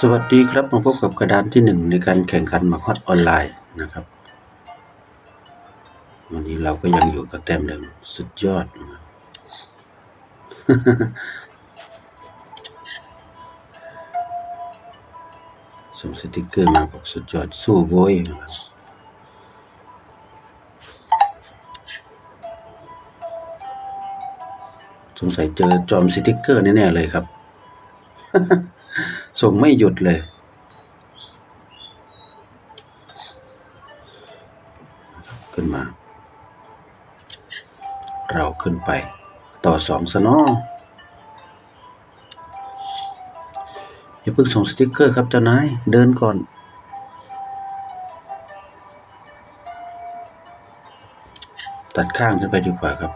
สวัสดีครับมาพบกับกระดานที่หนึ่งในการแข่งขันมากฮอตออนไลน์นะครับ วันนี้เราก็ยังอยู่กับแต้มเดิมสุดยอดนะส่งสติกเกอร์มาบอกสุดยอด สู้โว้ยนะครับสงสัยเจอจอมสติกเกอร์แน่ๆเลยครับ ส่งไม่หยุดเลย ขึ้นมา เราขึ้นไป ต่อสองสนออย่าเพิ่งส่งสติกเกอร์ครับเจ้านาย เดินก่อน ตัดข้างขึ้นไปดีกว่าครับ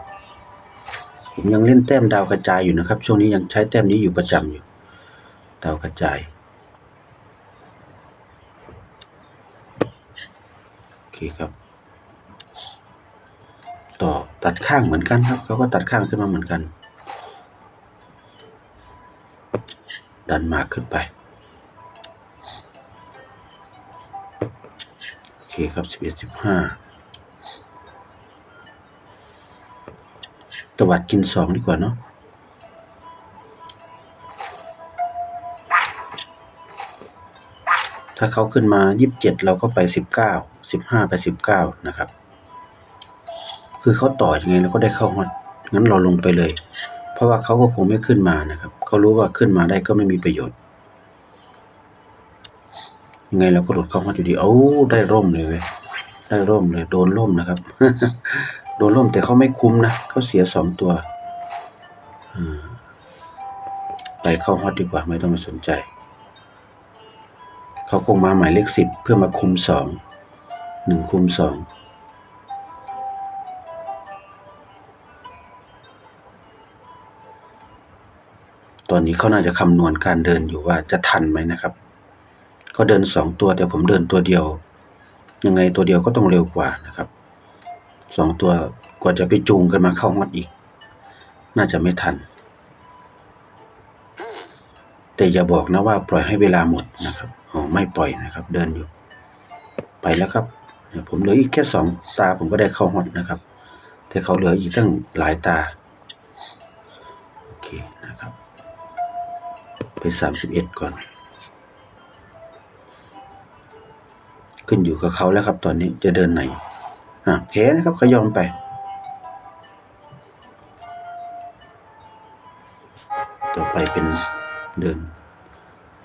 ผมยังเล่นแต้มดาวกระจายอยู่นะครับ ช่วงนี้ยังใช้แต้มนี้อยู่ประจำอยู่ ดาวกระจาย โอเคครับ ต่อตัดข้างเหมือนกันครับเขาก็ตัดข้างขึ้นมาเหมือนกัน ดันมาขึ้นไป โอเคครับสิบเอ็ดสิบห้าตวัดกินสองดีกว่าเนาะ ถ้าเขาขึ้นมายี่สิบเจ็ดเราก็ไปสิบเก้าสิบห้าไปสิบเก้านะครับ คือเขาต่อยังไงเราก็ได้เข้าฮอตงั้นเราลงไปเลย เพราะว่าเขาก็คงไม่ขึ้นมานะครับเขารู้ว่าขึ้นมาได้ก็ไม่มีประโยชน์ ยังไงเราก็หลุดเข้าฮอตอยู่ดีเอ้าได้ร่มเลยเว้ยได้ร่มเลยโดนร่มนะครับ โดนร่มแต่เขาไม่คุ้มนะเขาเสียสองตัวอ่าไปเข้าฮอตดีกว่าไม่ต้องมาสนใจ เขาคงมาหมายเลขสิบเพื่อมาคุมสองหนึ่งคุมสองตอนนี้เขาน่าจะคำนวณการเดินอยู่ว่าจะทันไหมนะครับเขาเดินสองตัวแต่ผมเดินตัวเดียว ยังไงตัวเดียวก็ต้องเร็วกว่านะครับสองตัวกว่าจะไปจูงกันมาเข้าฮอตอีก น่าจะไม่ทัน แต่อย่าบอกนะว่าปล่อยให้เวลาหมดนะครับ อ๋อไม่ปล่อยนะครับ เดินอยู่ ไปแล้วครับเนี่ยผมเหลืออีกแค่สองตาผมก็ได้เข้าฮอตนะครับ แต่เขาเหลืออีกตั้งหลายตา โอเคนะครับ ไปสามสิบเอ็ดก่อน ขึ้นอยู่กับเขาแล้วครับ ตอนนี้จะเดินไหนอะแพ้นะครับเขายอมไปต่อไปเป็นเดิน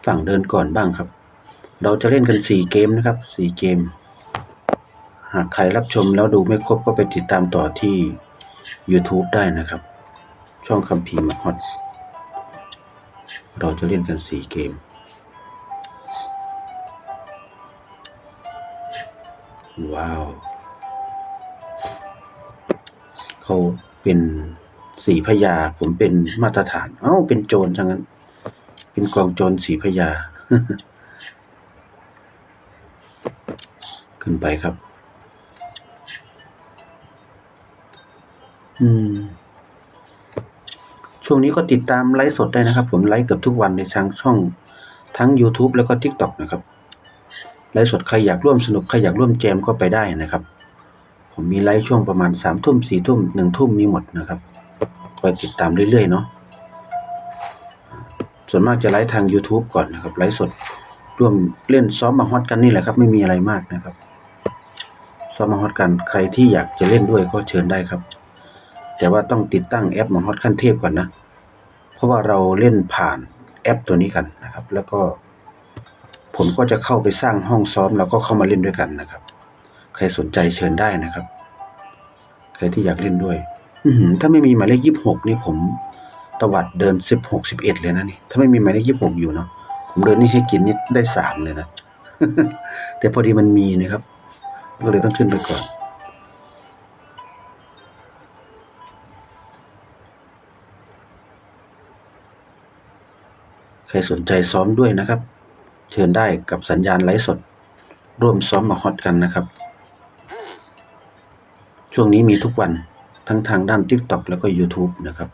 ฝั่งเดินก่อนบ้างครับ เราจะเล่นกันสี่เกมนะครับสี่เกม หากใครรับชมแล้วดูไม่ครบก็ไปติดตามต่อที่ YouTube ได้นะครับ ช่องคัมภีมาฮอตเราจะเล่นกันสี่เกม ว้าว เขาเป็นสีพญาผมเป็นมาตรฐาน เอ้า เป็นโจรจังนั้น เป็นกองโจรสีพญา ขึ้นไปครับ อืม ช่วงนี้ก็ติดตามไลฟ์สดได้นะครับ ผมไลฟ์เกือบทุกวันในทางช่องทั้ง YouTube แล้วก็ TikTok นะครับไลฟ์สดใครอยากร่วมสนุกใครอยากร่วมแจมก็ไปได้นะครับ ผมมีไลฟ์ช่วงประมาณสามทุ่มสี่ทุ่มหนึ่งทุ่มมีหมดนะครับคอยติดตามเรื่อยๆเนาะส่วนมากจะไลฟ์ทาง YouTube ก่อนนะครับไลฟ์สดร่วมเล่นซ้อมมาฮอตกันนี่แหละครับ ไม่มีอะไรมากนะครับ ซอมมาฮอตกัน ใครที่อยากจะเล่นด้วยก็เชิญได้ครับ แต่ว่าต้องติดตั้งแอปมาฮอตขั้นเทพก่อนนะ เพราะว่าเราเล่นผ่านแอปตัวนี้กันนะครับ แล้วก็ ผมก็จะเข้าไปสร้างห้องซ้อมแล้วก็เข้ามาเล่นด้วยกันนะครับ ใครสนใจเชิญได้นะครับ ใครที่อยากเล่นด้วย อืถ้าไม่มีหมายเลขยี่สิบหกนี่ผมตวัดเดินสิบหกสิบเอ็ดเลยนะนี่ ถ้าไม่มีหมายเลขยี่สิบหกอยู่เนาะผมเดินนี่ให้กินนี่ได้สามเลยนะ แต่พอดีมันมีนะครับ ก็เลยต้องขึ้นไปก่อน ใครสนใจซ้อมด้วยนะครับ เชิญได้กับสัญญาณไลฟ์สด ร่วมซ้อมมาฮอตกันนะครับ ช่วงนี้มีทุกวันทั้งทางด้าน TikTok แล้วก็ YouTube นะครับ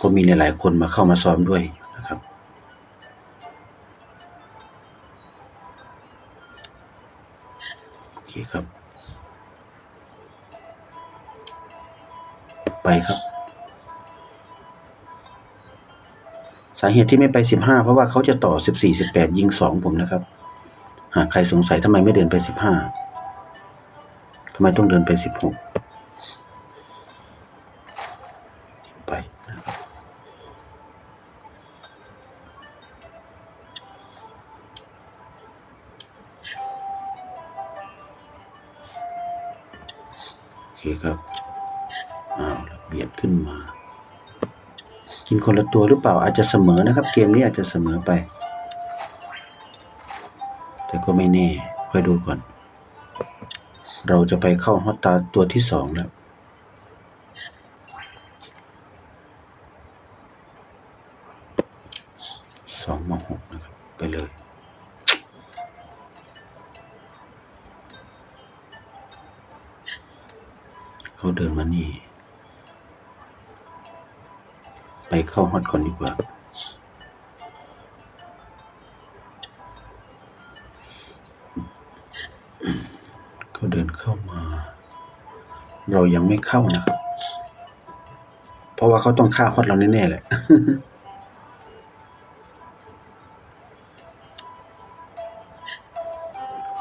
ก็มีหลายๆคนมาเข้ามาซ้อมด้วยนะครับ คครับ ไปครับ สาเหตุที่ไม่ไปสิบห้าเพราะว่าเขาจะต่อสิบสี่สิบแปดยิงสองผมนะครับ หากใครสงสัยทำไมไม่เดินไปสิบห้าทำไมต้องเดินไปสิบหก ตัวหรือเปล่าอาจจะเสมอนะครับ เกมนี้อาจจะเสมอไป แต่ก็ไม่แน่ค่อยดูก่อน เราจะไปเข้าฮอตตาตัวที่สองแล้วสองมาหกนะครับไปเลยเขาเดินมานี่ ไปเข้าฮอตก่อนดีกว่าเขาเดินเข้ามา เรายังไม่เข้านะครับ เพราะว่าเขาต้องฆ่าฮอตเราแน่ๆแหละ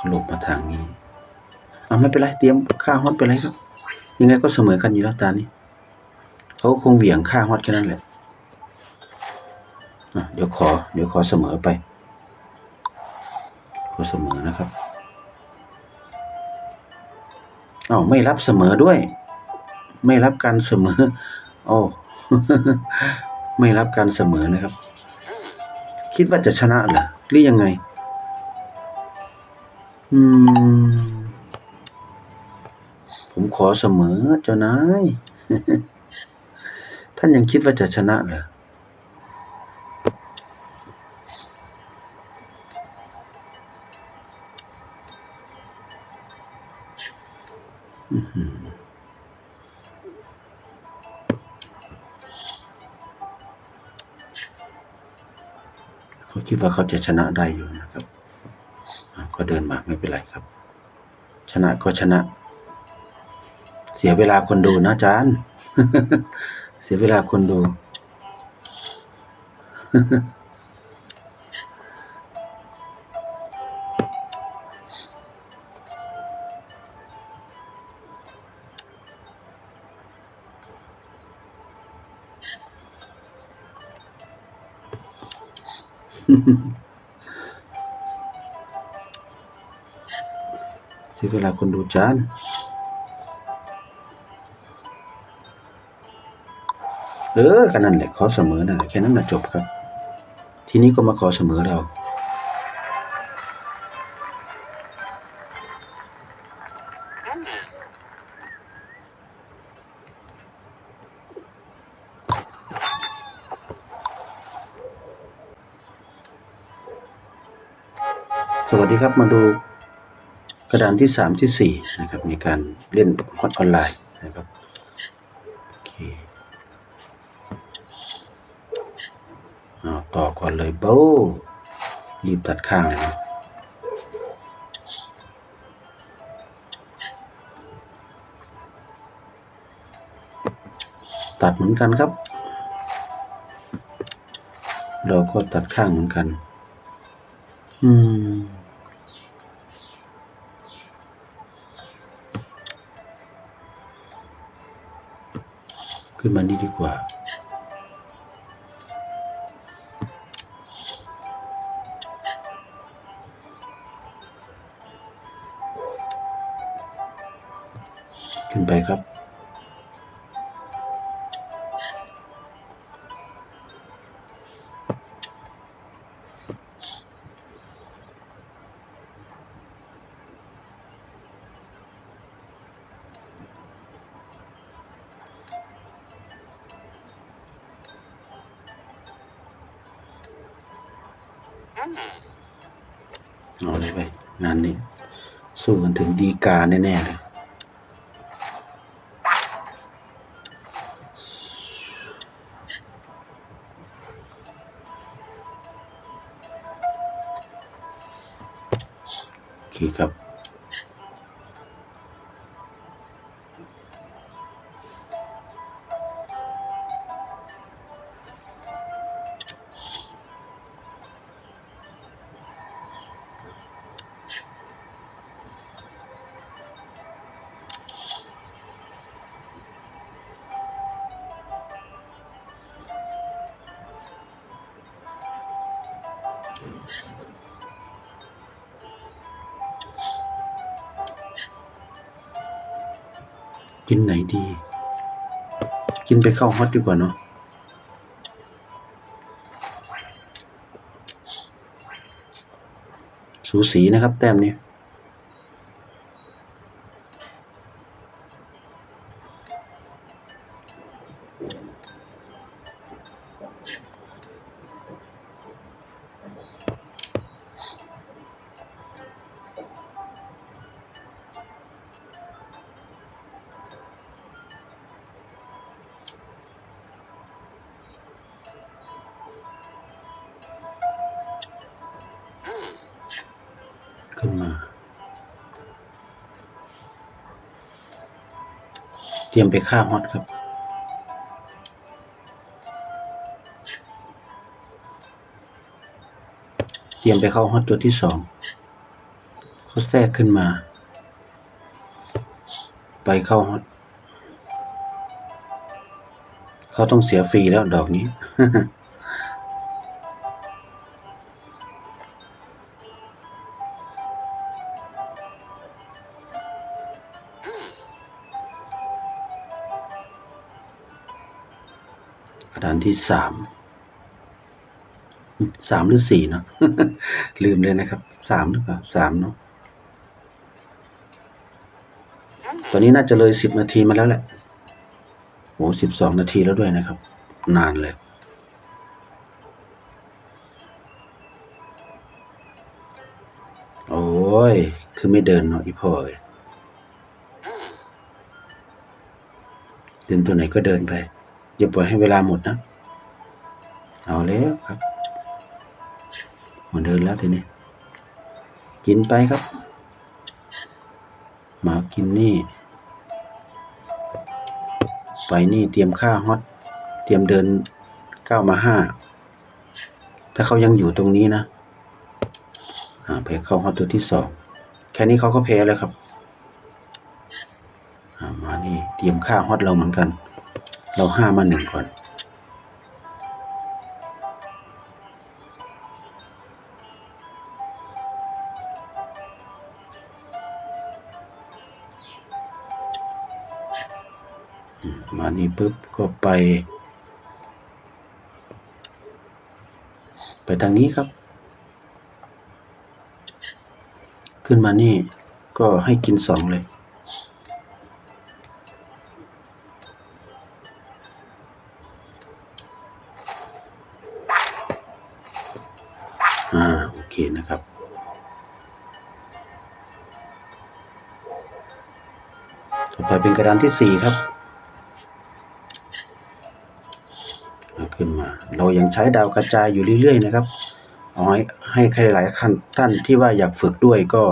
หลบมาทางนี้เอาไม่เป็นไรเตรียมฆ่าฮอตไปเลยครับ ยังไงก็เสมอกันอยู่แล้วตานี้เขาคงเหวี่ยงฆ่าฮอตแค่นั้นแหละ ดี๋ยวขอ เดี๋ยวขอเสมอไป ขอเสมอนะครับอาไม่รับเสมอด้วย ไม่รับการเสมอโอ้ไม่รับการเสมอนะครับ คิดว่าจะชนะเหรอหรือยังไง อืม ผมขอเสมอเจ้านายท่านยังคิดว่าจะชนะเหรออื้อหือ เขาคิดว่าเขาจะชนะได้อยู่นะครับ ก็เดินมาไม่เป็นไรครับ ชนะก็ชนะ เสียเวลาคนดูนะจารย์เสียเวลาคนดู เสียเวลาคนดูจานเออกันนั่นแหละขอเสมอนั่นแหละแค่นั้นนะจบครับ ทีนี้ก็มาขอเสมอเรา สวัสดีครับมาดูกระดานที่สามที่สี่นะครับ ในการเล่นฮอตออนไลน์นะครับโอเคเอาต่อก่อนเลยโบรีบตัดข้างเลยนะตัดเหมือนกันครับ เราก็ตัดข้างเหมือนกัน อืม ขึ้นมานี่ดีกว่า เอาเลยไปงานนี้ สู้กันถึงดีกาแน่ๆเลยโอเคครับ กินไหนดี กินไปเข้าฮอตดีกว่าเนาะสูสีนะครับ แต้มนี้ เตรียมไปฆ่าฮอตครับเตรียมไปเข้าฮอตตัวที่สองเขาแทรกขึ้นมา ไปเข้าฮอตเขาต้องเสียฟรีแล้วดอกนี้ ที่สามสามหรือสี่เนาะลืมเลยนะครับสามหรือเปล่าสามเนาะตอนนี้น่าจะเลยสิบนาทีมาแล้วแหละโอ้สิบสองนาทีแล้วด้วยนะครับ นานเลยโอ้ย คือไม่เดินเนาะอีพ่อเอ้ยเดินตัวไหนก็เดินไป อย่าปล่อยให้เวลาหมดนะ เอาแล้วครับหมดเดินแล้วทีนี้กินไปครับ หมากินนี่ ไปนี่เตรียมค่าฮอตเตรียมเดินเก้ามาห้าถ้าเขายังอยู่ตรงนี้นะอ่าไปเข้าฮอตตัวที่สองแค่นี้เขาก็แพ้แล้วครับมานี่เตรียมค่าฮอตเราเหมือนกัน เราห้ามาหนึ่งก่อน มานี่ปุ๊บก็ไป ไปทางนี้ครับ ขึ้นมานี่ก็ให้กินสองเลย ต่อไปเป็นกระดานที่สี่ครับขึ้นมา เรายังใช้ดาวกระจายอยู่เรื่อยๆนะครับเอาให้ให้ใครหลายท่านท่านที่ว่าอยากฝึกด้วยก็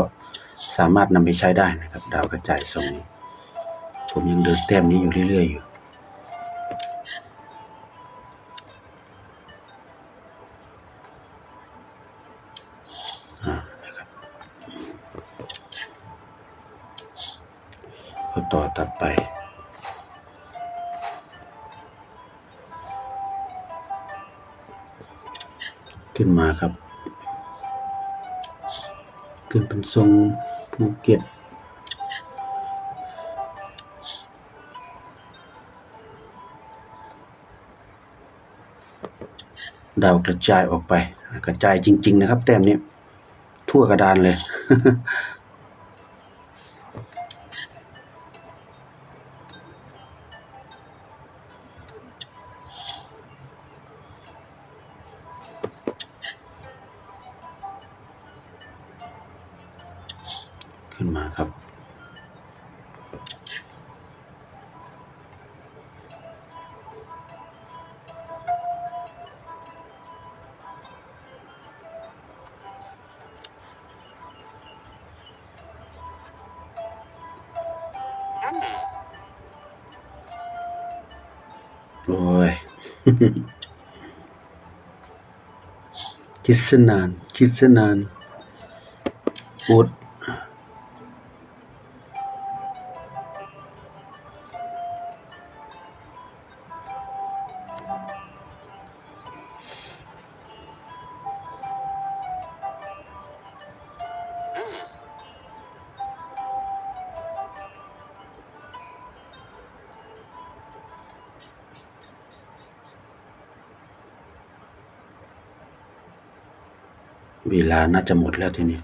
สามารถนำไปใช้ได้นะครับ ดาวกระจายทรงนี้ผมยังเดินแต้มนี้อยู่เรื่อยๆอยู่ ขึ้นมาครับ ขึ้นเป็นทรงภูเก็ตดาวกระจายออกไป กระจายจริง ๆ นะครับ แต้มนี้ทั่วกระดานเลย ขึ้นมาครับ โอ้ย คิดซะนาน คิดซะนานอุดาน่าจะหมดแล้วทีนี้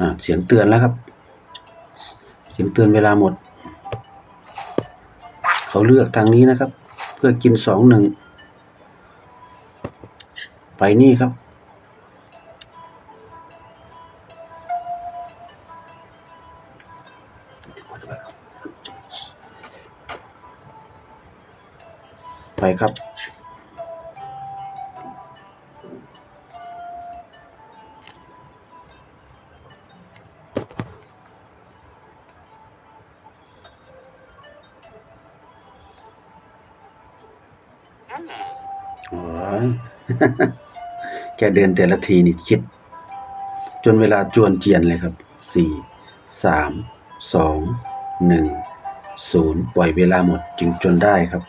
อ่เสียงเตือนแล้วครับ เสียงเตือนเวลาหมด เขาเลือกทางนี้นะครับ เพื่อกินสองหนึ่ง ไปนี่ครับ ไปครับโอ้ยแกเดินแต่ละทีนี่คิด จนเวลาจวนเจียนเลยครับ สี่ สาม สอง หนึ่ง ศูนย์ปล่อยเวลาหมดจึงจนได้ครับ